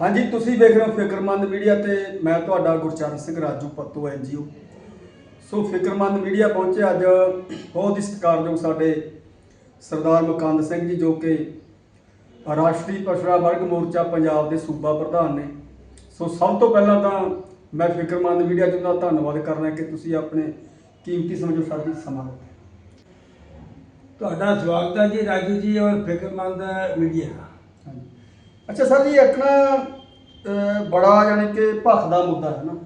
ਹਾਂਜੀ ਤੁਸੀਂ ਵੇਖ ਰਹੇ ਹੋ ਫਿਕਰਮੰਦ ਮੀਡੀਆ ਤੇ ਮੈਂ ਤੁਹਾਡਾ Gurcharan Singh Raju Pattu NGO. So Fikarmand media ਪਹੁੰਚੇ ਅੱਜ ਬਹੁਤ ਹੀ ਸਤਿਕਾਰਯੋਗ ਸਾਡੇ ਸਰਦਾਰ ਮੁਕੰਦ ਸਿੰਘ ਜੀ ਜੋ ਕਿ ਰਾਸ਼ਟਰੀ ਪਛੜਾ ਵਰਗ ਮੋਰਚਾ ਪੰਜਾਬ ਦੇ ਸੂਬਾ ਪ੍ਰਧਾਨ ਨੇ। ਸੋ ਸਭ ਤੋਂ ਪਹਿਲਾਂ ਤਾਂ ਮੈਂ ਫਿਕਰਮੰਦ ਮੀਡੀਆ ਜੀ ਦਾ ਧੰਨਵਾਦ ਕਰਨਾ ਕਿ ਤੁਸੀਂ ਆਪਣੇ ਕੀਮਤੀ ਸਮਝੋ ਸਾਡੀ ਸਮਾਂ। ਤੁਹਾਡਾ ਸਵਾਗਤ ਹੈ ਜੀ ਰਾਜੂ ਜੀ ਔਰ ਫਿਕਰਮੰਦ ਮੀਡੀਆ ਹਾਂਜੀ। ਅੱਛਾ ਸਰ ਜੀ ਇੱਕ ਨਾ ਬੜਾ ਯਾਨੀ ਕਿ ਭਖ ਦਾ ਮੁੱਦਾ ਹੈ ਨਾ।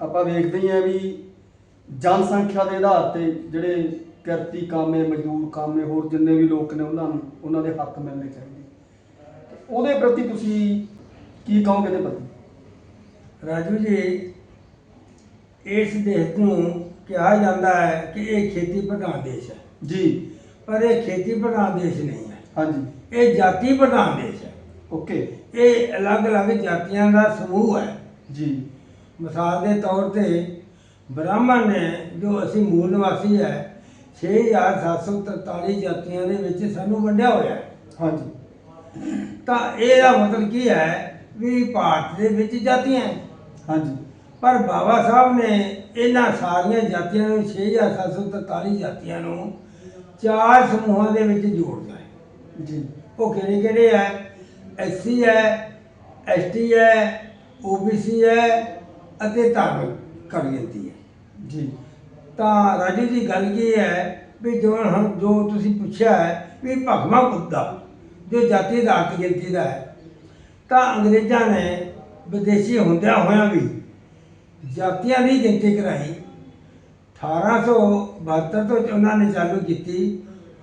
ਆਪਾਂ ਵੇਖਦੇ ਹੀ ਵੀ ਜਨਸੰਖਿਆ ਦੇ ਆਧਾਰ ਤੇ ਜਿਹੜੇ ਕਿਰਤੀ ਕਾਮੇ ਮਜ਼ਦੂਰ ਕਾਮੇ ਹੋਰ ਜਿੰਨੇ ਵੀ ਲੋਕ ਨੇ ਉਹਨਾਂ ਨੂੰ ਉਹਨਾਂ ਦੇ ਹੱਕ ਮਿਲਣੇ ਚਾਹੀਦੇ। ਤੇ ਉਹਦੇ ਪ੍ਰਤੀ ਤੁਸੀਂ ਕੀ ਕਹੋਗੇ ਇਹਦੇ ਪ੍ਰਤੀ? ਰਾਜੂ ਜੀ ਇਸ ਦੇਸ਼ ਨੂੰ ਕਿਹਾ ਜਾਂਦਾ ਹੈ ਕਿ ਇਹ ਖੇਤੀ ਪ੍ਰਧਾਨ ਦੇਸ਼ ਹੈ। ਜੀ। ਪਰ ਇਹ ਖੇਤੀ ਪ੍ਰਧਾਨ ਦੇਸ਼ ਨਹੀਂ ਹੈ। ਹਾਂਜੀ। ਇਹ ਜਾਤੀ ਪ੍ਰਧਾਨ ਦੇਸ਼ ਓਕੇ। ਇਹ ਅਲੱਗ-ਅਲੱਗ ਜਾਤੀਆਂ ਦਾ ਸਮੂਹ ਹੈ। ਜੀ। ਮਿਸਾਲ ਦੇ ਤੌਰ ਤੇ ਬ੍ਰਾਹਮਣ ਨੇ ਜੋ ਅਸੀਂ ਮੂਲ ਨਿਵਾਸੀ ਹੈ 6743 ਜਾਤੀਆਂ ਦੇ ਵਿੱਚ ਸਾਨੂੰ ਵੰਡਿਆ ਹੋਇਆ ਹੈ। ਹਾਂਜੀ। ਤਾਂ ਇਹਦਾ ਮਤਲਬ ਕੀ ਹੈ ਵੀ ਭਾਰਤ ਦੇ ਵਿੱਚ ਜਾਤੀਆਂ ਹੈ। ਹਾਂਜੀ। ਪਰ ਬਾਬਾ ਸਾਹਿਬ ਨੇ ਇਹਨਾਂ ਸਾਰੀਆਂ ਜਾਤੀਆਂ ਨੂੰ 6743 ਜਾਤੀਆਂ ਨੂੰ ਚਾਰ ਸਮੂਹਾਂ ਦੇ ਵਿੱਚ ਜੋੜਦਾ ਹੈ। ਜੀ। ਉਹ ਕਿਹੜੇ ਕਿਹੜੇ ਹੈ? ਐਸਸੀ ਹੈ ਐਸਟੀ ਹੈ ਓਬੀਸੀ ਹੈ ਅਤੇ ਧਾਰਮਿਕ ਕਮਿਊਨਿਟੀ ਹੈ। ਜੀ। ਤਾਂ ਰਾਜੂ ਜੀ ਗੱਲ ਕੀ ਹੈ ਵੀ ਜੋ ਹੁਣ ਜੋ ਤੁਸੀਂ ਪੁੱਛਿਆ ਹੈ ਵੀ ਭਗਵਾ ਮੁੱਦਾ ਜੋ ਜਾਤੀ ਆਧਾਰਿਤ ਗਿਣਤੀ ਦਾ ਹੈ ਤਾਂ ਅੰਗਰੇਜ਼ਾਂ ਨੇ ਵਿਦੇਸ਼ੀ ਹੁੰਦਿਆਂ ਹੋਇਆਂ ਵੀ ਜਾਤੀਆਂ ਦੀ ਗਿਣਤੀ ਕਰਾਈ। 1872 ਤੋਂ ਉਹਨਾਂ ਨੇ ਚਾਲੂ ਕੀਤੀ।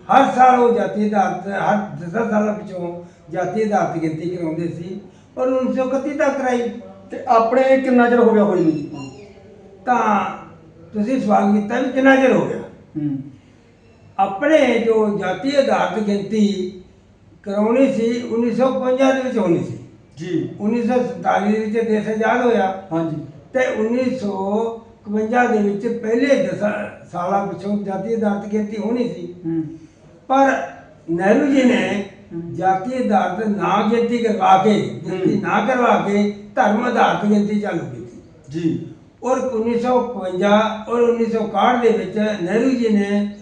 ਹਰ ਸਾਲ ਉਹ ਜਾਤੀ ਆਧਾਰਿਤ ਹਰ 10 ਸਾਲਾਂ ਪਿਛੋਂ ਜਾਤੀ ਆਧਾਰਿਤ ਗਿਣਤੀ ਕਰਾਉਂਦੇ ਸੀ ਔਰ 1931 ਤੱਕ ਕਰਾਈ ਤੇ ਆਪਣੇ ਕਿੰਨਾ ਚਿਰ ਹੋ ਗਿਆ ਹੋਈ ਨੂੰ? ਤਾਂ ਤੁਸੀਂ ਸਵਾਲ ਕੀਤਾ ਵੀ ਕਿੰਨਾ ਚਿਰ ਹੋ ਗਿਆ? ਹੂੰ। ਆਪਣੇ ਜੋ ਜਾਤੀ ਆਧਾਰਿਤ ਗਿਣਤੀ ਕਰਾਉਣੀ ਸੀ 1950 ਦੇ ਵਿੱਚ ਹੋਣੀ ਸੀ। ਜੀ। 1947 ਦੇ ਵਿੱਚ ਦੇਸ਼ ਆਜ਼ਾਦ ਹੋਇਆ। ਹਾਂਜੀ। ਤੇ 1951 ਦੇ ਵਿੱਚ ਪਹਿਲੇ ਦਸਾਂ ਸਾਲਾਂ ਪਿਛੋਂ ਜਾਤੀ ਆਧਾਰਿਤ ਗਿਣਤੀ ਹੋਣੀ ਸੀ। ਪਰ ਨਹਿਰੂ ਜੀ ਨੇ ਜਾਤੀ ਆਧਾਰਿਤ ਨਾ ਗਿਣਤੀ ਕਰਵਾ ਕੇ ਗਿਣਤੀ। ਨਾ ਕਰਵਾ ਕੇ ਧਰਮ ਆਧਾਰਿਤ ਗਿਣਤੀ ਚਾਲੂ ਕੀਤੀ। ਜੀ। ਔਰ 1951 ਔਰ 1961 ਦੇ ਵਿੱਚ ਨਹਿਰੂ ਜੀ ਨੇ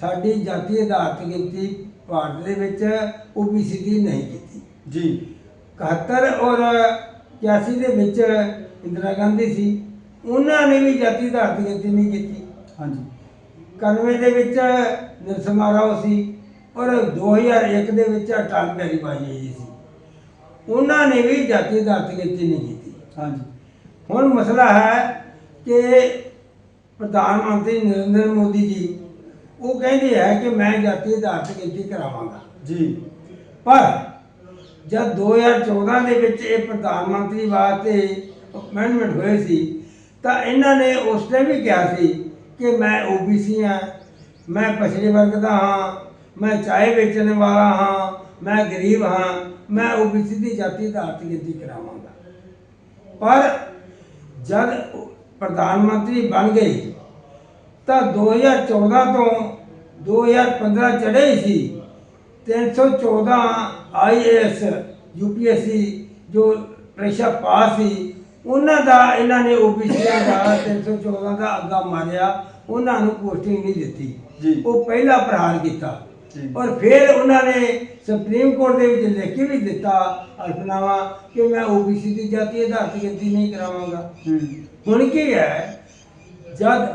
ਸਾਡੀ ਜਾਤੀ ਆਧਾਰਿਤ ਗਿਣਤੀ ਭਾਰਤ ਦੇ ਵਿੱਚ ਓਬੀਸੀ ਦੀ ਨਹੀਂ ਕੀਤੀ। ਜੀ। 71 ਔਰ 81 ਦੇ ਵਿੱਚ ਇੰਦਰਾ ਗਾਂਧੀ ਸੀ। ਉਹਨਾਂ ਨੇ ਵੀ ਜਾਤੀ ਆਧਾਰਿਤ ਗਿਣਤੀ ਨਹੀਂ ਕੀਤੀ। ਹਾਂਜੀ। 91 ਦੇ ਵਿੱਚ ਨਰਸਿਮਹਾ ਰਾਓ ਸੀ। ਔਰ 2001 ਦੇ ਵਿੱਚ ਅਟਲ ਬਿਹਾਰੀ ਵਾਜਪੇਈ ਜੀ ਸੀ। ਉਹਨਾਂ ਨੇ ਵੀ ਜਾਤੀ ਆਧਾਰਿਤ ਗਿਣਤੀ ਨਹੀਂ ਕੀਤੀ। ਹਾਂਜੀ। ਹੁਣ ਮਸਲਾ ਹੈ ਕਿ ਪ੍ਰਧਾਨ ਮੰਤਰੀ ਨਰਿੰਦਰ ਮੋਦੀ ਜੀ ਉਹ ਕਹਿੰਦੇ ਹੈ ਕਿ ਮੈਂ ਜਾਤੀ ਆਧਾਰਿਤ ਗਿਣਤੀ ਕਰਾਵਾਂਗਾ। ਜੀ। ਪਰ ਜਦ 2014 ਦੇ ਵਿੱਚ ਇਹ ਪ੍ਰਧਾਨ ਮੰਤਰੀ ਵਾਸਤੇ ਅਮੈਂਡਮੈਂਟ ਹੋਏ ਸੀ ਤਾਂ ਇਹਨਾਂ ਨੇ ਉਸ ਟਾਈਮ ਵੀ ਕਿਹਾ ਸੀ ਕਿ ਮੈਂ ਓਬੀਸੀ ਹਾਂ ਮੈਂ ਪਛੜੇ ਵਰਗ ਦਾ ਹਾਂ ਮੈਂ ਚਾਹ ਵੇਚਣ ਵਾਲਾ ਹਾਂ ਮੈਂ ਗਰੀਬ ਹਾਂ ਮੈਂ ਓਬੀਸੀ ਦੀ ਜਾਤੀ ਆਧਾਰਿਤ ਗਿਣਤੀ ਕਰਾਵਾਂਗਾ ਪਰ ਜਦ ਉਹ ਪ੍ਰਧਾਨ ਮੰਤਰੀ ਬਣ ਗਏ ਤਾਂ 2014 ਤੋਂ 2015 ਚੜ੍ਹੇ ਹੀ ਸੀ 314 ਆਈਏਐਸ ਯੂਪੀਐਸਸੀ ਜੋ ਪ੍ਰੀਖਿਆ ਪਾਸ ਸੀ ਉਹਨਾਂ ਦਾ ਇਹਨਾਂ ਨੇ ਓਬੀਸੀਆਂ ਦਾ 314 ਦਾ ਅੱਗਾ ਮਾਰਿਆ ਉਹਨਾਂ ਨੂੰ ਪੋਸਟਿੰਗ ਨਹੀਂ ਦਿੱਤੀ ਜੀ। ਉਹ ਪਹਿਲਾ ਪ੍ਰਹਾਰ ਕੀਤਾ। ਔਰ ਫਿਰ ਉਹਨਾਂ ਨੇ ਸੁਪਰੀਮ ਕੋਰਟ ਦੇ ਵਿੱਚ ਲਿਖ ਕੇ ਵੀ ਦਿੱਤਾ ਅਲਫਨਾਮਾ ਕਿ ਮੈਂ ਓਬੀਸੀ ਦੀ ਜਾਤੀ ਆਧਾਰਿਤ ਗਿਣਤੀ ਨਹੀਂ ਕਰਾਵਾਂਗਾ। ਹੁਣ ਕੀ ਹੈ? ਜਦ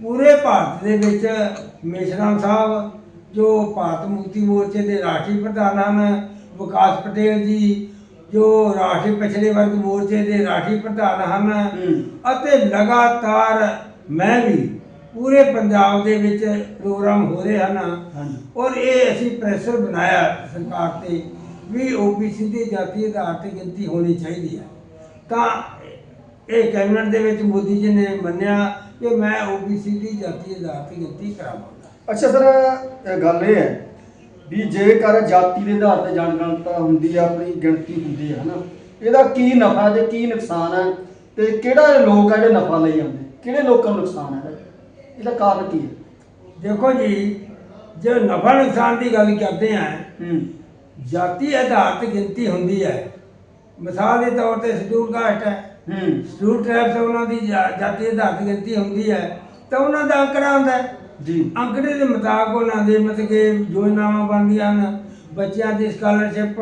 ਪੂਰੇ ਭਾਰਤ ਦੇ ਵਿੱਚ ਮੇਸ਼ਰਾਮ ਸਾਹਿਬ ਜੋ ਭਾਰਤ ਮੁਕਤੀ ਮੋਰਚੇ ਦੇ ਰਾਸ਼ਟਰੀ ਪ੍ਰਧਾਨ ਹਨ ਵਿਕਾਸ ਪਟੇਲ ਜੀ ਜੋ ਰਾਸ਼ਟਰੀ ਪਛੜੇ ਵਰਗ ਮੋਰਚੇ ਦੇ ਰਾਸ਼ਟਰੀ ਪ੍ਰਧਾਨ ਹਨ। ਅਤੇ ਲਗਾਤਾਰ ਮੈਂ ਵੀ ਪੂਰੇ ਪੰਜਾਬ ਦੇ ਵਿੱਚ ਪ੍ਰੋਗਰਾਮ ਹੋ ਰਹੇ ਹਨ। ਔਰ ਇਹ ਅਸੀਂ ਪ੍ਰੈਸ਼ਰ ਬਣਾਇਆ ਸਰਕਾਰ ਤੇ ਵੀ ਓਬੀਸੀ ਦੀ ਜਾਤੀ ਆਧਾਰਿਤ ਗਿਣਤੀ ਹੋਣੀ ਚਾਹੀਦੀ ਹੈ। ਤਾਂ ਇਹ ਕੈਬਨਿਟ ਦੇ ਵਿੱਚ ਮੋਦੀ ਜੀ ਨੇ ਮੰਨਿਆ ਕਿ ਮੈਂ ਓਬੀਸੀ ਦੀ ਜਾਤੀ ਆਧਾਰਿਤ ਗਿਣਤੀ ਕਰਾਵਾਂਗਾ। ਅੱਛਾ ਸਰ ਇਹ ਗੱਲ ਇਹ ਹੈ ਵੀ ਜੇਕਰ ਜਾਤੀ ਦੇ ਆਧਾਰ ਤੇ ਜਨਗਣਤਾ ਹੁੰਦੀ ਹੈ ਆਪਣੀ ਗਿਣਤੀ ਹੁੰਦੀ ਹੈ ਹਨਾ ਇਹਦਾ ਕੀ ਨਫਾ ਤੇ ਕੀ ਨੁਕਸਾਨ ਹੈ ਤੇ ਕਿਹੜਾ ਲੋਕ ਹੈ ਜਿਹੜੇ ਨਫਾ ਲਈ ਜਾਂਦੇ ਕਿਹੜੇ ਲੋਕਾਂ ਨੂੰ ਨੁਕਸਾਨ ਹੈ? ਇਹਦਾ ਕਾਰਨ ਕੀ ਹੈ? ਦੇਖੋ ਜੀ ਜੇ ਨਫਾ ਨੁਕਸਾਨ ਦੀ ਗੱਲ ਕਰਦੇ ਹਾਂ ਹੂੰ। ਜਾਤੀ ਆਧਾਰਿਤ ਗਿਣਤੀ ਹੁੰਦੀ ਹੈ। ਮਿਸਾਲ ਦੇ ਤੌਰ ਤੇ ਸ਼ਡਿਊਲ ਕਾਸਟ ਹੈ। ਹੂੰ। ਸ਼ਡਿਊਲ ਟ੍ਰਾਈਬਸ ਉਹਨਾਂ ਦੀ ਜਾ- ਜਾਤੀ ਆਧਾਰਿਤ ਗਿਣਤੀ ਹੁੰਦੀ ਹੈ। ਤਾਂ ਉਹਨਾਂ ਦਾ ਅੰਕੜਾ ਹੁੰਦਾ ਹੈ। ਜੀ। ਅੰਕੜੇ ਦੇ ਮੁਤਾਬਕ ਉਹਨਾਂ ਦੇ ਮਤਲਬ ਕਿ ਯੋਜਨਾਵਾਂ ਬਣਦੀਆਂ ਹਨ ਬੱਚਿਆਂ ਦੀ ਸਕਾਲਰਸ਼ਿਪ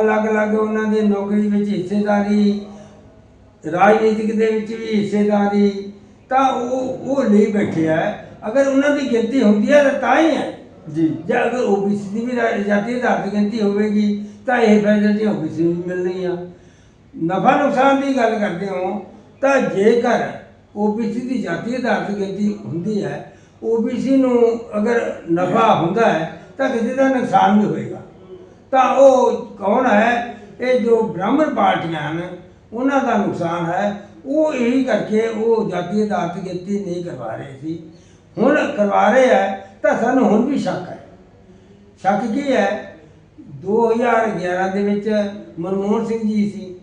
ਅਲੱਗ-ਅਲੱਗ ਉਹਨਾਂ ਦੇ ਨੌਕਰੀ ਵਿੱਚ ਹਿੱਸੇਦਾਰੀ ਰਾਜਨੀਤਿਕ ਦੇ ਵਿੱਚ ਵੀ ਹਿੱਸੇਦਾਰੀ ਤਾਂ ਉਹ ਉਹ ਲਈ ਬੈਠੇ ਆ। ਅਗਰ ਉਹਨਾਂ ਦੀ ਗਿਣਤੀ ਹੁੰਦੀ ਹੈ ਤਾਂ ਤਾਂ ਹੀ ਹੈ। ਜੀ। ਜੇ ਅਗਰ ਓਬੀਸੀ ਦੀ ਵੀ ਜਾਤੀ ਆਧਾਰਿਤ ਗਿਣਤੀ ਹੋਵੇਗੀ ਤਾਂ ਇਹ ਫੈਸਿਲਿਟੀ ਓਬੀਸੀ ਨੂੰ ਵੀ ਮਿਲਣਗੀਆਂ। ਨਫਾ ਨੁਕਸਾਨ ਦੀ ਗੱਲ ਕਰਦੇ ਹੋ ਤਾਂ ਜੇਕਰ ਓਬੀਸੀ ਦੀ ਜਾਤੀ ਆਧਾਰਿਤ ਗਿਣਤੀ ਹੁੰਦੀ ਹੈ ਓਬੀਸੀ ਨੂੰ ਅਗਰ ਨਫਾ ਹੁੰਦਾ ਹੈ ਤਾਂ ਕਿਸੇ ਦਾ ਨੁਕਸਾਨ ਵੀ ਹੋਏਗਾ। ਤਾਂ ਉਹ ਕੌਣ ਹੈ? ਇਹ ਜੋ ਬ੍ਰਾਹਮਣ ਪਾਰਟੀਆਂ ਹਨ ਉਹਨਾਂ ਦਾ ਨੁਕਸਾਨ ਹੈ। ਉਹ ਇਹੀ ਕਰਕੇ ਉਹ ਜਾਤੀ ਆਧਾਰਿਤ ਗਿਣਤੀ ਨਹੀਂ ਕਰਵਾ ਰਹੇ ਸੀ। ਹੁਣ ਕਰਵਾ ਰਹੇ ਹੈ ਤਾਂ ਸਾਨੂੰ ਹੁਣ ਵੀ ਸ਼ੱਕ ਹੈ। ਸ਼ੱਕ ਕੀ ਹੈ? 2011 ਦੇ ਵਿੱਚ ਮਨਮੋਹਨ ਸਿੰਘ ਜੀ ਸੀ,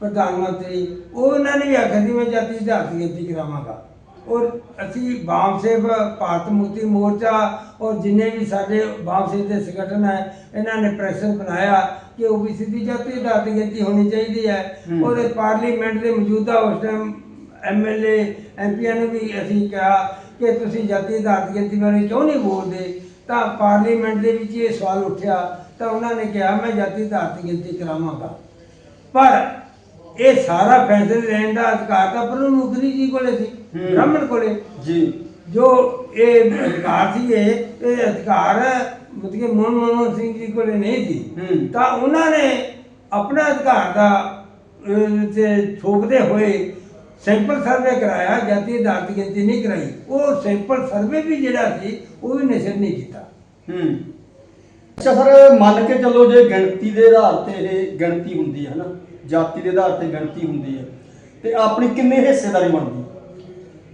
ਪ੍ਰਧਾਨ ਮੰਤਰੀ। ਉਹ ਉਹਨਾਂ ਨੇ ਵੀ ਆਖਿਆ ਸੀ, ਮੈਂ ਜਾਤੀ ਆਧਾਰਿਤ ਗਿਣਤੀ ਕਰਾਵਾਂਗਾ। ਔਰ ਅਸੀਂ ਬਾਮ ਸੇਵ, ਭਾਰਤ ਮੁਕਤੀ ਮੋਰਚਾ ਔਰ ਜਿੰਨੇ ਵੀ ਸਾਡੇ ਬਾਮ ਸੇਵ ਦੇ ਸੰਗਠਨ ਹੈ, ਇਹਨਾਂ ਨੇ ਪ੍ਰੈਸ਼ਰ ਬਣਾਇਆ। ਕਿ ਓਬੀਸੀ ਦੀ ਜਾਤੀ ਆਧਾਰਿਤ ਗਿਣਤੀ ਹੋਣੀ ਚਾਹੀਦੀ ਹੈ। ਇਹ ਪਾਰਲੀਮੈਂਟ ਦੇ ਮੌਜੂਦਾ ਉਸ ਟਾਈਮ ਐਮਐਲਏ ਐਮਪੀਆਂ ਨੂੰ ਵੀ ਅਸੀਂ ਕਿਹਾ ਕਿ ਤੁਸੀਂ ਜਾਤੀ ਆਧਾਰਿਤ ਗਿਣਤੀ ਬਾਰੇ ਕਿਉਂ ਨਹੀਂ ਬੋਲਦੇ? ਤਾਂ ਪਾਰਲੀਮੈਂਟ ਦੇ ਵਿੱਚ ਇਹ ਸਵਾਲ ਉੱਠਿਆ ਤਾਂ ਉਹਨਾਂ ਨੇ ਕਿਹਾ ਮੈਂ ਜਾਤੀ ਆਧਾਰਿਤ ਗਿਣਤੀ ਕਰਾਵਾਂਗਾ। ਪਰ ਇਹ ਸਾਰਾ ਫੈਸਲੇ ਲੈਣ ਦਾ ਅਧਿਕਾਰ ਤਾਂ ਪ੍ਰਣਬ ਮੁਖਰੀ ਜੀ ਕੋਲੇ ਸੀ। ਬ੍ਰਾਹਮਣ ਕੋਲੇ। ਜੀ। ਜੋ ਇਹ ਅਧਿਕਾਰ ਸੀ ਇਹ ਅਧਿਕਾਰ ਮਤਲਬ ਕਿ ਮਨਮੋਹਨ ਸਿੰਘ ਜੀ ਕੋਲੇ ਨਹੀਂ ਸੀ। ਤਾਂ ਉਹਨਾਂ ਨੇ ਆਪਣਾ ਅਧਿਕਾਰ ਦਾ ਤੇ ਥੋਪਦੇ ਹੋਏ ਸੈਂਪਲ ਸਰਵੇ ਕਰਾਇਆ ਜਾਤੀ ਆਧਾਰਿਤ ਗਿਣਤੀ ਨਹੀਂ ਕਰਾਈ। ਉਹ ਸੈਂਪਲ ਸਰਵੇ ਵੀ ਜਿਹੜਾ ਸੀ ਉਹ ਵੀ ਨਸ਼ਰ ਨਹੀਂ ਕੀਤਾ। ਹੂੰ। ਅੱਛਾ ਸਰ ਮੰਨ ਕੇ ਚੱਲੋ ਜੇ ਗਿਣਤੀ ਦੇ ਆਧਾਰ ਤੇ ਇਹ ਗਿਣਤੀ ਹੁੰਦੀ ਹੈ ਨਾ ਜਾਤੀ ਦੇ ਆਧਾਰ ਤੇ ਗਿਣਤੀ ਹੁੰਦੀ ਹੈ ਤੇ ਆਪਣੀ ਕਿੰਨੀ ਹਿੱਸੇਦਾਰੀ ਬਣਦੀ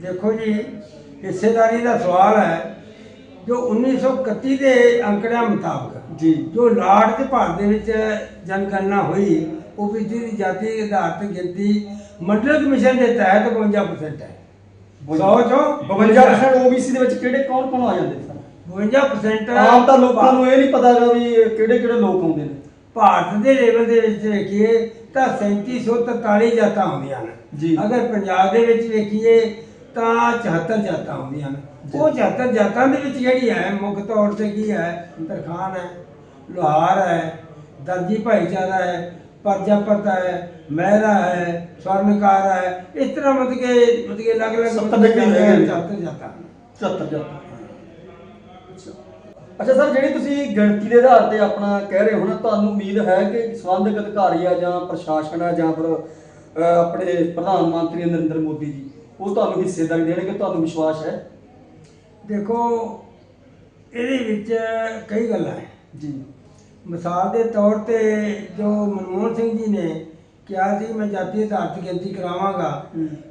ਦੇਖੋ ਜੀ ਹਿੱਸੇਦਾਰੀ ਦਾ ਸਵਾਲ ਹੈ ਜੋ 1931 ਦੇ ਅੰਕੜਿਆਂ ਮੁਤਾਬਕ ਜੀ। ਜੋ ਲਾਰਡ ਤੇ ਭਾਰਤ ਦੇ ਵਿੱਚ ਜਨਗਣਨਾ ਹੋਈ ਓਬੀਸੀ ਦੀ ਜਾਤੀ ਆਧਾਰਿਤ ਗਿਣਤੀ ਮੰਡਲ ਕਮਿਸ਼ਨ ਦੇ ਤਹਿਤ 52% ਹੈ। 100 ਚੋਂ 52% OBC ਦੇ ਵਿੱਚ ਕਿਹੜੇ ਕੌਣ ਕੌਣ ਆ ਜਾਂਦੇ ਸਨ? 52% ਆਮ ਤਾਂ ਲੋਕਾਂ ਨੂੰ ਇਹ ਨਹੀਂ ਪਤਾ ਵੀ ਕਿਹੜੇ ਕਿਹੜੇ ਲੋਕ ਆਉਂਦੇ ਨੇ। ਭਾਰਤ ਦੇ ਲੈਵਲ ਦੇ ਵਿੱਚ ਵੇਖੀਏ ਤਾਂ 3743 ਜਾਤਾਂ ਆਉਂਦੀਆਂ ਨੇ। ਜੀ। ਅਗਰ ਪੰਜਾਬ ਦੇ ਵਿੱਚ ਵੇਖੀਏ ਤਾਂ 74 ਜਾਤਾਂ ਆਉਂਦੀਆਂ ਨੇ ਜੀ। ਉਹ 74 ਜਾਤਾਂ ਦੇ ਵਿੱਚ ਜਿਹੜੀ ਹੈ ਮੁੱਖ ਤੌਰ ਤੇ ਕੀ ਹੈ ਤਰਖਾਨ ਹੈ ਲੋਹਾਰ ਹੈ ਦਰਜੀ ਭਾਈਚਾਰਾ ਹੈ ਪਰਜਾਪਤ ਹੈ ਮਹਿਰਾ ਹੈ ਸਵਰਨਕਾਰ ਹੈ ਇਸ ਤਰ੍ਹਾਂ ਮਤਲਬ ਕਿ ਮਤਲਬ ਕਿ ਅਲੱਗ-ਅਲੱਗ ਕਰੀਬ ਹੈਗੇ ਨੇ। 74 ਜਾਤਾਂ 74 ਜਾਤਾਂ ਅੱਛਾ ਸਰ ਜਿਹੜੀ ਤੁਸੀਂ ਗਿਣਤੀ ਦੇ ਆਧਾਰ ਤੇ ਆਪਣਾ ਕਹਿ ਰਹੇ ਹੋ ਨਾ ਤੁਹਾਨੂੰ ਉਮੀਦ ਹੈ ਕਿ ਸੰਬੰਧਿਤ ਅਧਿਕਾਰੀ ਆ ਜਾਂ ਪ੍ਰਸ਼ਾਸਨ ਆ ਜਾਂ ਫਿਰ ਅਹ, ਆਪਣੇ ਪ੍ਰਧਾਨ ਮੰਤਰੀ ਨਰਿੰਦਰ ਮੋਦੀ ਜੀ ਉਹ ਤੁਹਾਨੂੰ ਹਿੱਸੇਦਾਰੀ ਦੇਣਗੇ ਤੁਹਾਨੂੰ ਵਿਸ਼ਵਾਸ ਹੈ? ਦੇਖੋ ਇਹਦੇ ਵਿੱਚ ਕਈ ਗੱਲਾਂ ਹੈ ਜੀ। ਮਿਸਾਲ ਦੇ ਤੌਰ ਤੇ ਜੋ ਮਨਮੋਹਨ ਸਿੰਘ ਜੀ ਨੇ ਕਿਹਾ ਸੀ ਮੈਂ ਜਾਤੀ ਆਧਾਰਿਤ ਗਿਣਤੀ ਕਰਾਵਾਂਗਾ।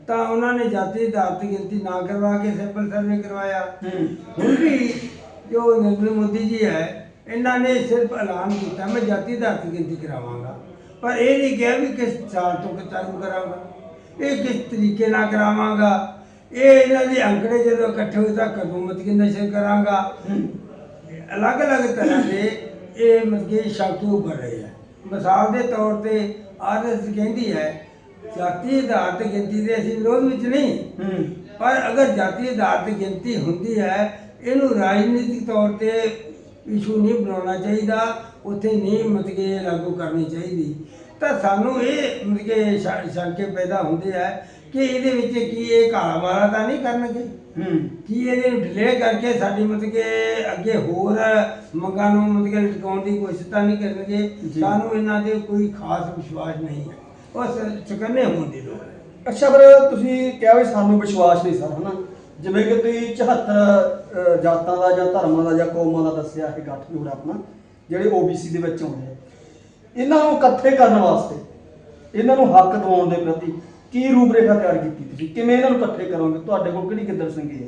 ਤਾਂ ਉਹਨਾਂ ਨੇ ਜਾਤੀ ਆਧਾਰਿਤ ਗਿਣਤੀ ਨਾ ਕਰਵਾ ਕੇ ਸੈਂਪਲ ਸਰਵੇ ਕਰਵਾਇਆ। ਹੁਣ ਵੀ ਜੋ ਨਰਿੰਦਰ ਮੋਦੀ ਜੀ ਹੈ ਇਹਨਾਂ ਨੇ ਸਿਰਫ ਐਲਾਨ ਕੀਤਾ ਮੈਂ ਜਾਤੀ ਆਧਾਰਿਤ ਗਿਣਤੀ ਕਰਾਵਾਂਗਾ। ਪਰ ਇਹ ਨਹੀਂ ਕਿਹਾ ਵੀ ਕਿਸ ਸਾਲ ਤੋਂ ਕਿ ਚਾਲੂ ਕਰਾਂਗਾ। ਇਹ ਕਿਸ ਤਰੀਕੇ ਨਾਲ ਕਰਾਵਾਂਗਾ? ਇਹ ਇਹਨਾਂ ਦੇ ਅੰਕੜੇ ਜਦੋਂ ਇਕੱਠੇ ਹੋਏ ਤਾਂ ਕਦੋਂ ਮਤ ਕੀ ਨਸ਼ਰ ਕਰਾਂਗਾ। ਅਲੱਗ-ਅਲੱਗ ਤਰ੍ਹਾਂ ਦੇ ਇਹ ਮਤਲਬ ਸ਼ਬਦ ਉੱਭਰ ਰਹੇ ਹੈ ਮਿਸਾਲ ਦੇ ਤੌਰ ਤੇ ਆਰਐਸ ਕਹਿੰਦੀ ਹੈ ਜਾਤੀ ਆਧਾਰਿਤ ਗਿਣਤੀ ਦੇ ਅਸੀਂ ਵਿਰੋਧ ਵਿੱਚ ਨਹੀਂ। ਪਰ ਅਗਰ ਜਾਤੀ ਆਧਾਰਿਤ ਗਿਣਤੀ ਹੁੰਦੀ ਹੈ ਇਹਨੂੰ ਰਾਜਨੀਤਿਕ ਤੌਰ ਤੇ ਇਸ਼ੂ ਨਹੀਂ ਬਣਾਉਣਾ ਚਾਹੀਦਾ। ਉੱਥੇ ਨਹੀਂ ਮਤਲਬ ਲਾਗੂ ਕਰਨੀ ਚਾਹੀਦੀ। ਤਾਂ ਸਾਨੂੰ ਇਹ ਮਤਲਬ ਕਿ ਸ਼ੰਕੇ ਪੈਦਾ ਹੁੰਦੇ ਆ ਕਿ ਇਹਦੇ ਵਿੱਚ ਕੀ ਇਹ ਕਾਲਾ ਮਾਰਾ ਤਾਂ ਨਹੀਂ ਕਰਨਗੇ? ਹੂੰ। ਕੀ ਇਹਦੇ ਨੂੰ ਡਿਲੇ ਕਰਕੇ ਸਾਡੀ ਮਤਲਬ ਕਿ ਅੱਗੇ ਹੋਰ ਮੰਗਾਂ ਨੂੰ ਮਤਲਬ ਕਿ ਲਟਕਾਉਣ ਦੀ ਕੋਸ਼ਿਸ਼ ਤਾਂ ਨਹੀਂ ਕਰਨਗੇ। ਸਾਨੂੰ ਇਹਨਾਂ ਤੇ ਕੋਈ ਖਾਸ ਵਿਸ਼ਵਾਸ ਨਹੀਂ ਹੈ। ਉਸ ਚਕੰਨੇ ਹੋਣ ਦੀ ਲੋੜ ਹੈ। ਅੱਛਾ ਫਿਰ ਤੁਸੀਂ ਕਿਹਾ ਵੀ ਸਾਨੂੰ ਵਿਸ਼ਵਾਸ ਨਹੀਂ ਸਰ ਹਨਾ? ਜਿਵੇਂ ਕਿ ਤੁਸੀਂ 74 ਅਹ, ਜਾਤਾਂ ਦਾ ਜਾਂ ਧਰਮਾਂ ਦਾ ਜਾਂ ਕੌਮਾਂ ਦਾ ਦੱਸਿਆ ਇਹ ਗੱਠ ਜੋੜ ਆਪਣਾ ਜਿਹੜੇ OBC ਦੇ ਵਿੱਚ ਆਉਂਦੇ ਇਹਨਾਂ ਨੂੰ ਇਕੱਠੇ ਕਰਨ ਵਾਸਤੇ ਇਹਨਾਂ ਨੂੰ ਹੱਕ ਦਿਵਾਉਣ ਦੇ ਪ੍ਰਤੀ ਕੀ ਰੂਪਰੇਖਾ ਤਿਆਰ ਕੀਤੀ ਤੁਸੀਂ? ਕਿਵੇਂ ਇਹਨਾਂ ਨੂੰ ਇਕੱਠੇ ਕਰੋਗੇ? ਤੁਹਾਡੇ ਕੋਲ ਕਿਹੜੀ ਕਿੱਧਰ ਸੰਗੀ ਹੈ?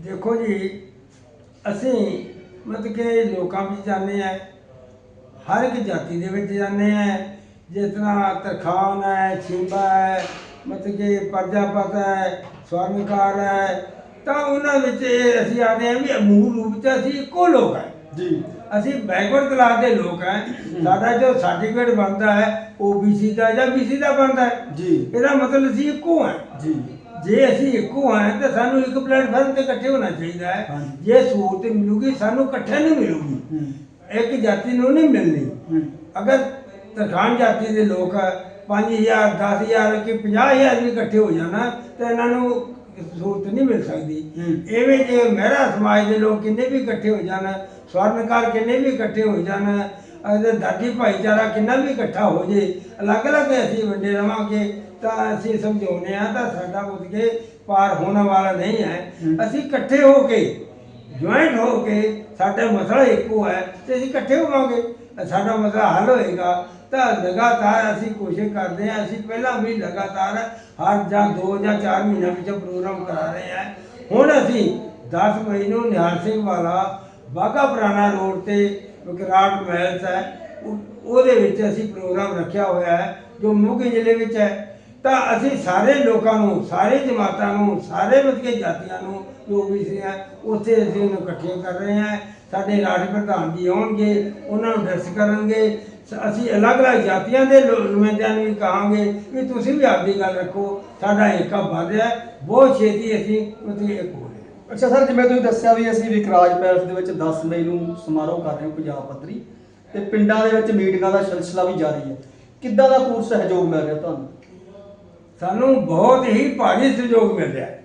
ਦੇਖੋ ਜੀ ਅਸੀਂ ਮਤਲਬ ਕਿ ਲੋਕਾਂ ਵਿੱਚ ਜਾਂਦੇ ਆ ਹਰ ਇੱਕ ਜਾਤੀ ਦੇ ਵਿੱਚ ਜਾਂਦੇ ਆ ਜਿਸ ਤਰ੍ਹਾਂ ਤਰਖਾਨ ਹੈ ਛਿੰਬਾ ਹੈ ਮਤਲਬ ਕਿ ਪਰਜਾਪਤ ਹੈ ਸਵਰਨਕਾਰ ਹੈ ਤਾਂ ਉਹਨਾਂ ਵਿੱਚ ਇਹ ਅਸੀਂ ਆਦੇ ਆ ਵੀ ਮੂਲ ਰੂਪ ਚ ਅਸੀਂ ਇੱਕੋ ਲੋਕ ਹੈ। ਜੀ। ਅਸੀਂ ਬੈਕਵਰਡ ਕਲਾਸ ਦੇ ਲੋਕ ਹੈ। ਸਾਡਾ ਜੋ ਸਰਟੀਫਿਕੇਟ ਬਣਦਾ ਹੈ ਓਬੀਸੀ ਦਾ ਜਾਂ ਬੀਸੀ ਦਾ ਬਣਦਾ ਹੈ। ਜੀ। ਇਹਦਾ ਮਤਲਬ ਅਸੀਂ ਇੱਕੋ ਹਾਂ। ਜੀ। ਜੇ ਅਸੀਂ ਇੱਕੋ ਹਾਂ ਤਾਂ ਸਾਨੂੰ ਇੱਕ ਪਲੇਟਫਾਰਮ ਤੇ ਇਕੱਠੇ ਹੋਣਾ ਚਾਹੀਦਾ ਹੈ। ਹਾਂਜੀ। ਜੇ ਸਹੂਲਤ ਮਿਲੂਗੀ ਸਾਨੂੰ ਇਕੱਠੇ ਨਹੀਂ ਮਿਲੂਗੀ। ਇੱਕ ਜਾਤੀ ਨੂੰ ਨਹੀਂ ਮਿਲਣੀ। ਅਗਰ ਤਰਖਾਨ ਜਾਤੀ ਦੇ ਲੋਕ 5000 10000 ਕਿ 50000 ਵੀ ਇਕੱਠੇ ਹੋ ਜਾਣਾ ਤਾਂ ਇਹਨਾਂ ਨੂੰ ਸਹੂਲਤ ਨਹੀਂ ਮਿਲ ਸਕਦੀ। ਹੂੰ। ਐਵੇਂ ਜੇ ਮਹਿਰਾ ਸਮਾਜ ਦੇ ਲੋਕ ਕਿੰਨੇ ਵੀ ਇਕੱਠੇ ਹੋ ਜਾਣ ਸਵਰਨਕਾਰ ਕਿੰਨੇ ਵੀ ਇਕੱਠੇ ਹੋ ਜਾਣ ਅਗਰ ਦਾਦੀ ਭਾਈਚਾਰਾ ਕਿੰਨਾ ਵੀ ਇਕੱਠਾ ਹੋ ਜੇ ਅਲੱਗ-ਅਲੱਗ ਅਸੀਂ ਵੰਡੇ ਰਵਾਂਗੇ ਤਾਂ ਅਸੀਂ ਸਮਝਾਉਂਦੇ ਆ ਤਾਂ ਸਾਡਾ ਮੁੱਦਕੇ ਪਾਰ ਹੋਣ ਵਾਲਾ ਨਹੀਂ ਹੈ। ਅਸੀਂ ਇਕੱਠੇ ਹੋ ਕੇ ਜੁਆਇੰਟ ਹੋ ਕੇ ਸਾਡਾ ਮਸਲਾ ਇੱਕੋ ਹੈ ਤੇ ਅਸੀਂ ਇਕੱਠੇ ਹੋਵਾਂਗੇ। ਸਾਡਾ ਮਸਲਾ ਹੱਲ ਹੋਏਗਾ ਤਾਂ ਲਗਾਤਾਰ ਅਸੀਂ ਕੋਸ਼ਿਸ਼ ਕਰਦੇ ਹਾਂ ਅਸੀਂ ਪਹਿਲਾਂ ਵੀ ਲਗਾਤਾਰ ਹਰ ਜਾਂ 2 ਜਾਂ 4 ਮਹੀਨਿਆਂ ਵਿੱਚ ਪ੍ਰੋਗਰਾਮ ਕਰਾ ਰਹੇ ਹਾਂ। ਹੁਣ ਅਸੀਂ 10 ਮਈ ਨੂੰ ਨਿਹਾਲ ਸਿੰਘ ਵਾਲਾ ਬਾਗਾ ਪੁਰਾਣਾ ਰੋਡ ਤੇ ਵਿਕਰਾਟ ਮਹਿਲਸ ਹੈ। ਉਹ- ਉਹਦੇ ਵਿੱਚ ਅਸੀਂ ਪ੍ਰੋਗਰਾਮ ਰੱਖਿਆ ਹੋਇਆ ਹੈ, ਜੋ ਮੋਗੇ ਜ਼ਿਲ੍ਹੇ ਵਿੱਚ ਹੈ। ਤਾਂ ਅਸੀਂ ਸਾਰੇ ਲੋਕਾਂ ਨੂੰ, ਸਾਰੇ ਜਮਾਤਾਂ ਨੂੰ, ਸਾਰੇ ਮਤਕੇ ਜਾਤੀਆਂ ਨੂੰ ਜੋ ਵੀ ਸੀ ਹੈ, ਉੱਥੇ ਅਸੀਂ ਉਹਨੂੰ ਇਕੱਠੇ ਕਰ ਰਹੇ ਹਾਂ। ਸਾਡੇ ਰਾਜ ਪ੍ਰਧਾਨ ਜੀ ਆਉਣਗੇ, ਉਹਨਾਂ ਨੂੰ ਡਰਸ ਕਰਨਗੇ। ਸ- ਅਸੀਂ ਅਲੱਗ-ਅਲੱਗ ਜਾਤੀਆਂ ਦੇ ਨੁਮਾਇੰਦਿਆਂ ਨੂੰ ਵੀ ਕਹਾਂਗੇ ਵੀ ਤੁਸੀਂ ਵੀ ਆਪਦੀ ਗੱਲ ਰੱਖੋ, ਸਾਡਾ ਏਕਾ ਵੱਧ ਹੈ। ਬਹੁਤ ਛੇਤੀ ਅਸੀਂ ਉੱਥੇ ਇੱਕ ਹੋ ਅੱਛਾ ਸਰ ਜਿਵੇਂ ਤੁਸੀਂ ਦੱਸਿਆ ਵੀ ਅਸੀਂ ਵਿਕਰਾਜ ਪੈਲਸ ਦੇ ਵਿੱਚ 10 ਮਈ ਨੂੰ ਸਮਾਰੋਹ ਕਰ ਰਹੇ ਹਾਂ ਪੰਜਾਬ ਪੱਧਰੀ ਤੇ ਪਿੰਡਾਂ ਦੇ ਵਿੱਚ ਮੀਟਿੰਗਾਂ ਦਾ ਸਿਲਸਿਲਾ ਵੀ ਜਾਰੀ ਹੈ। ਕਿੱਦਾਂ ਦਾ ਪੂਰ ਸਹਿਯੋਗ ਮਿਲ ਰਿਹਾ ਤੁਹਾਨੂੰ? ਸਾਨੂੰ ਬਹੁਤ ਹੀ ਭਾਰੀ ਸਹਿਯੋਗ ਮਿਲ ਰਿਹਾ ਹੈ।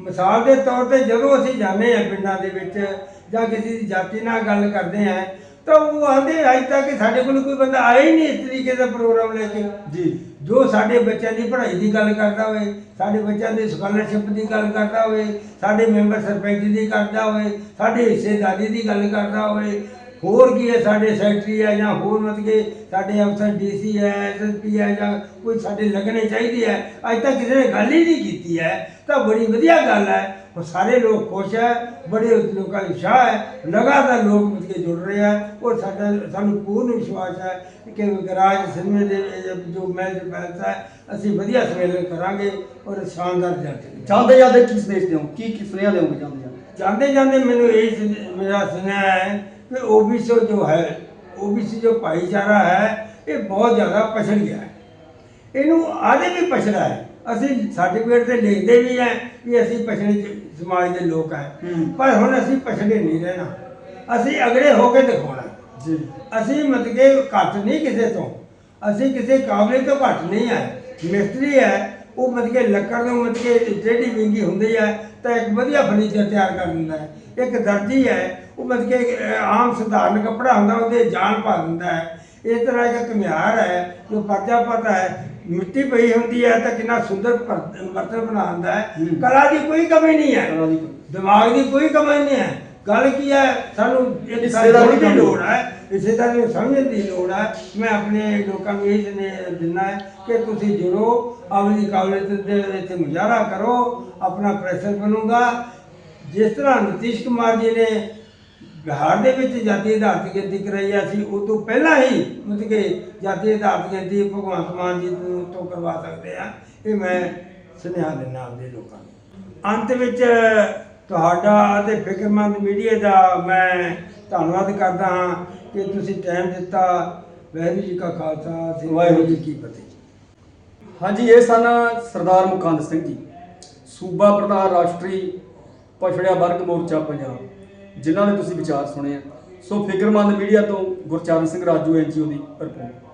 ਮਿਸਾਲ ਦੇ ਤੌਰ ਤੇ ਜਦੋਂ ਅਸੀਂ ਜਾਂਦੇ ਹਾਂ ਪਿੰਡਾਂ ਦੇ ਵਿੱਚ ਜਾਂ ਕਿਸੇ ਦੀ ਜਾਤੀ ਨਾਲ ਗੱਲ ਕਰਦੇ ਹਾਂ ਤਾਂ ਉਹ ਆਂਦੇ ਅੱਜ ਤੱਕ ਸਾਡੇ ਕੋਲ ਕੋਈ ਬੰਦਾ ਆਇਆ ਹੀ ਨਹੀਂ ਇਸ ਤਰੀਕੇ ਦਾ ਪ੍ਰੋਗਰਾਮ ਲੈ ਕੇ। ਜੀ। ਜੋ ਸਾਡੇ ਬੱਚਿਆਂ ਦੀ ਪੜ੍ਹਾਈ ਦੀ ਗੱਲ ਕਰਦਾ ਹੋਵੇ, ਸਾਡੇ ਬੱਚਿਆਂ ਦੀ ਸਕਾਲਰਸ਼ਿਪ ਦੀ ਗੱਲ ਕਰਦਾ ਹੋਵੇ, ਸਾਡੇ ਮੈਂਬਰ ਸਰਪੰਚ ਦੀ ਕਰਦਾ ਹੋਵੇ, ਸਾਡੇ ਹਿੱਸੇਦਾਰੀ ਦੀ ਗੱਲ ਕਰਦਾ ਹੋਵੇ, ਹੋਰ ਕੀ ਹੈ, ਸਾਡੇ ਸੈਕਟਰੀ ਹੈ ਜਾਂ ਹੋਰ ਮਤਲਬ ਕਿ ਸਾਡੇ ਅਫਸਰ ਡੀਸੀ ਹੈ ਐਸਐਸਪੀ ਹੈ ਜਾਂ ਕੋਈ ਸਾਡੇ ਲੱਗਣੇ ਚਾਹੀਦੇ ਹੈ, ਅੱਜ ਤੱਕ ਕਿਸੇ ਨੇ ਗੱਲ ਹੀ ਨਹੀਂ ਕੀਤੀ ਹੈ, ਤਾਂ ਬੜੀ ਵਧੀਆ ਗੱਲ ਹੈ ਉਹ ਸਾਰੇ ਲੋਕ ਖੁਸ਼ ਹੈ ਬੜੇ ਲੋਕਾਂ ਦੀ ਉਤਸ਼ਾਹ ਹੈ ਲਗਾਤਾਰ ਲੋਕ ਮਤਲਬ ਕਿ ਜੁੜ ਰਹੇ ਆ ਔਰ ਸਾਡਾ ਸਾਨੂੰ ਪੂਰਨ ਵਿਸ਼ਵਾਸ ਹੈ ਕਿ ਗਰਾਜ ਸਿਨੇਮੇ ਦੇ ਜੋ ਮੈਚ ਬੈਲਸ ਹੈ ਅਸੀਂ ਵਧੀਆ ਸੰਮੇਲਨ ਕਰਾਂਗੇ ਔਰ ਸ਼ਾਨਦਾਰ ਦੇਵਾਂਗੇ ਜਾਂਦੇ ਜਾਂਦੇ ਕੀ ਸੰਦੇਸ਼ ਦਿਓ ਕੀ ਕੀ ਸੁਨੇਹਾ ਦਿਓਗੇ ਜਾਂਦੇ ਜਾਂਦੇ ਜਾਂਦੇ ਜਾਂਦੇ ਮੈਨੂੰ ਇਹ ਮੇਰਾ ਸੁਨੇਹਾ ਹੈ ਕਿ ਓਬੀਸੀ ਜੋ ਹੈ ਓਬੀਸੀ ਜੋ ਭਾਈਚਾਰਾ ਹੈ ਇਹ ਬਹੁਤ ਜ਼ਿਆਦਾ ਪਛੜ ਗਿਆ ਹੈ ਇਹਨੂੰ ਆਦੇ ਵੀ ਪਛੜਾ ਹੈ ਅਸੀਂ ਸਰਟੀਫਿਕੇਟ ਤੇ ਲਿਖਦੇ ਵੀ ਹੈ ਕਿ ਅਸੀਂ ਪਛੜੇ ਸਮਾਜ ਦੇ ਲੋਕ ਹੂੰ। ਪਰ ਹੁਣ ਅਸੀਂ ਪਛੜੇ ਨਹੀਂ ਰਹਿਣਾ। ਅਸੀਂ ਅਗਲੇ ਹੋ ਕੇ ਦਿਖਾਉਣਾ। ਜੀ। ਅਸੀਂ ਮਤਲਬ ਕਿ ਘੱਟ ਨਹੀਂ ਕਿਸੇ ਤੋਂ। ਅਸੀਂ ਕਿਸੇ ਕਾਬਲੇ ਤੋਂ ਘੱਟ ਨਹੀਂ ਹੈ ਮਿਸਤਰੀ ਹੈ ਉਹ ਮਤਲਬ ਕਿ ਲੱਕੜ ਨੂੰ ਮਤਲਬ ਕਿ ਟੇਢੀ ਵਿੰਗੀ ਹੁੰਦੀ ਹੈ ਤਾਂ ਇੱਕ ਵਧੀਆ ਫਰਨੀਚਰ ਤਿਆਰ ਕਰ ਦਿੰਦਾ ਹੈ। ਇੱਕ ਦਰਜੀ ਹੈ ਉਹ ਮਤਲਬ ਕਿ ਆਮ ਸਧਾਰਨ ਕੱਪੜਾ ਹੁੰਦਾ ਉਹਦੇ ਜਾਨ ਪਾ ਦਿੰਦਾ ਹੈ। ਇਸ ਤਰ੍ਹਾਂ ਇੱਕ ਘੁਮਿਆਰ ਹੈ ਜੋ ਪਰਜਾ ਪਤਾ ਹੈ ਮਿੱਟੀ ਪਈ ਹੁੰਦੀ ਹੈ ਤਾਂ ਕਿੰਨਾ ਸੁੰਦਰ ਬਰਤਨ ਬਣਾਉਂਦਾ ਹੈ। ਕਲਾ ਦੀ ਕੋਈ ਕਮੀ ਨਹੀਂ ਹੈ। ਕਲਾ ਦੀ ਕੋਈ- ਦਿਮਾਗ ਦੀ ਕੋਈ ਕਮਾਈ ਨਹੀਂ ਹੈ। ਗੱਲ ਕੀ ਹੈ? ਸਾਨੂੰ ਇੱਕ ਹਿੱਸੇਦਾਰੀ ਦੀ ਲੋੜ ਹੈ। ਹਿੱਸੇਦਾਰੀ ਨੂੰ ਸਮਝਣ ਦੀ ਲੋੜ ਹੈ। ਮੈਂ ਆਪਣੇ ਲੋਕਾਂ ਨੂੰ ਇਹ ਦਿੰਦਾ ਹੈ ਕਿ ਤੁਸੀਂ ਜੁੜੋ ਆਪਣੀ ਕਾਬਲੀਅਤ ਦੇ ਵਿੱਚ ਮੁਜ਼ਾਹਰਾ ਕਰੋ ਆਪਣਾ ਪ੍ਰੈਸ਼ਰ ਬਣੂਗਾ। ਜਿਸ ਤਰ੍ਹਾਂ ਨਤੀਸ਼ ਕੁਮਾਰ ਜੀ ਨੇ ਬਿਹਾਰ ਦੇ ਵਿੱਚ ਜਾਤੀ ਆਧਾਰਿਤ ਗਿਣਤੀ ਕਰਾਈ ਆ ਸੀ ਉਹ ਤੋਂ ਪਹਿਲਾਂ ਹੀ ਮਤਲਬ ਕਿ ਜਾਤੀ ਆਧਾਰਿਤ ਗਿਣਤੀ ਭਗਵੰਤ ਮਾਨ ਜੀ ਨੂੰ ਤੋਂ ਕਰਵਾ ਸਕਦੇ ਆ। ਇਹ ਮੈਂ ਸੁਨੇਹਾ ਦਿੰਦਾ ਆਪਦੇ ਲੋਕਾਂ ਨੂੰ। ਅੰਤ ਵਿੱਚ ਤੁਹਾਡਾ ਅਤੇ ਫਿਕਰਮੰਦ ਮੀਡੀਆ ਦਾ ਮੈਂ ਧੰਨਵਾਦ ਕਰਦਾ ਹਾਂ ਕਿ ਤੁਸੀਂ ਟਾਈਮ ਦਿੱਤਾ। ਵਾਹਿਗੁਰੂ ਜੀ ਕਾ ਖਾਲਸਾ ਵਾਹਿਗੁਰੂ ਜੀ ਕੀ ਫਤਿਹ। ਹਾਂਜੀ, ਇਹ ਸਨ ਸਰਦਾਰ ਮੁਕੰਦ ਸਿੰਘ ਜੀ। ਸੂਬਾ ਪ੍ਰਧਾਨ ਰਾਸ਼ਟਰੀ ਪਛੜਿਆ ਵਰਗ ਮੋਰਚਾ ਪੰਜਾਬ। ਜਿਨ੍ਹਾਂ ਦੇ ਤੁਸੀਂ ਵਿਚਾਰ ਸੁਣੇ ਆ। ਸੋ ਫਿਕਰਮੰਦ ਮੀਡੀਆ ਤੋਂ ਗੁਰਚਰਨ ਸਿੰਘ ਰਾਜੂ ਐਨਜੀਓ ਦੀ ਰਿਪੋਰਟ।